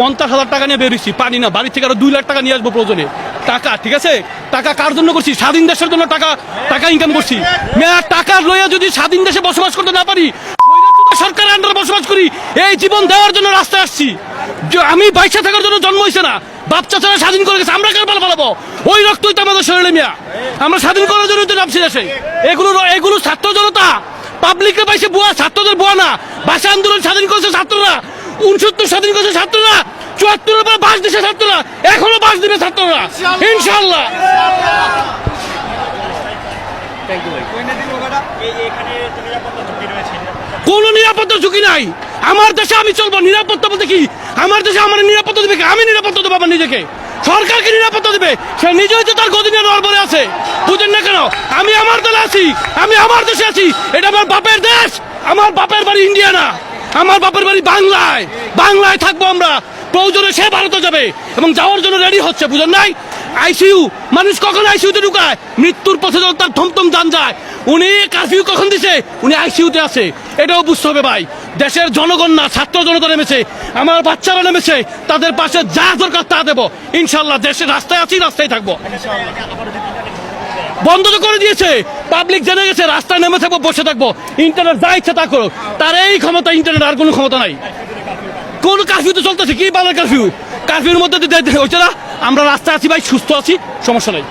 পঞ্চাশ হাজার টাকা নিয়ে বেরিয়েছি, পানি না, বাড়ি থেকে আরও দুই লাখ টাকা নিয়ে আসব প্রয়োজনে। টাকা, ঠিক আছে? টাকা কার জন্য করছি? স্বাধীন দেশের জন্য টাকা টাকা ইনকাম করছি। টাকা লইয়া যদি স্বাধীন দেশে বসবাস করতে না পারি সরকারের আন্ডারে বসবাস করি, এই জীবন দেওয়ার জন্য রাস্তায় আসছি। যে আমি বাইশে থাকার জন্য জন্ম হয়েছে না বাচ্চা ছাড়া স্বাধীন করে গেছে, আমরা কেন পালা পালাবো? ওই রক্তই তো আমাদের শরীরে মিয়া। আমরা স্বাধীন করার জন্য তো নামছি দেশে। এগুলো এগুলো ছাত্র জনতা। পাবলিকের বাইসে বুয়া, ছাত্রদের বুয়া না। ভাষা আন্দোলন স্বাধীন করেছে ছাত্ররা। উনসত্তর স্বাধীন করেছে ছাত্ররা চুয়াত্তরের পর বাস দিছে ছাত্ররা এখনও বাস দিবে ছাত্ররা। ইনশাল্লাহ কোন নিরাপত্তা ঝুঁকি নাই। আমার দেশে আমি চলবো। নিরাপত্তা বলতে কি? আমার দেশে আমার নিরাপত্তা দেবে আমি নিরাপত্তা দেবো আমার নিজেকে। সরকারকে নিরাপত্তা দেবে? সে নিজেই তো তার গদিনে নরবরে আছে। বুঝেন না কেন? আমি আমার দলে আছি। আমি আমার দেশে আছি। এটা আমার বাপের দেশ। আমার বাপের বাড়ি ইন্ডিয়া না। আমার বাপের বাড়ি বাংলায়। বাংলায় থাকব আমরা। প্রয়োজনে সে ভারতে যাবে এবং যাওয়ার জন্য রেডি হচ্ছে বুঝেন নাই? আইসিইউ মানুষ কখন আইসিইউতে ঢুকায়? মৃত্যুর পথে যখন তার থমথম যান যায়, উনি কারফিউ কখন দিছে? উনি আইসিইউতে আছে। এটাও বুঝতে হবে ভাই। দেশের জনগণ না, ছাত্র জনতা নেমেছে। আমার বাচ্চারা নেমেছে। তাদের পাশে যা দরকার তা দেবো। ইনশাল্লাহ দেশের রাস্তায় আছি, রাস্তায় থাকব। বন্ধ তো করে দিয়েছে। পাবলিক জেনে গেছে, রাস্তায় নেমে থাকব, বসে থাকব। ইন্টারনেট যা ইচ্ছা তা করো তার এই ক্ষমতা ইন্টারনেট আর কোনো ক্ষমতা নাই। কোন কারফিউ তো চলতেছে, কি বাংলার কারফিউ? কারফিউর মধ্যে না। আমরা রাস্তায় আছি ভাই, সুস্থ আছি, সমস্যা নাই।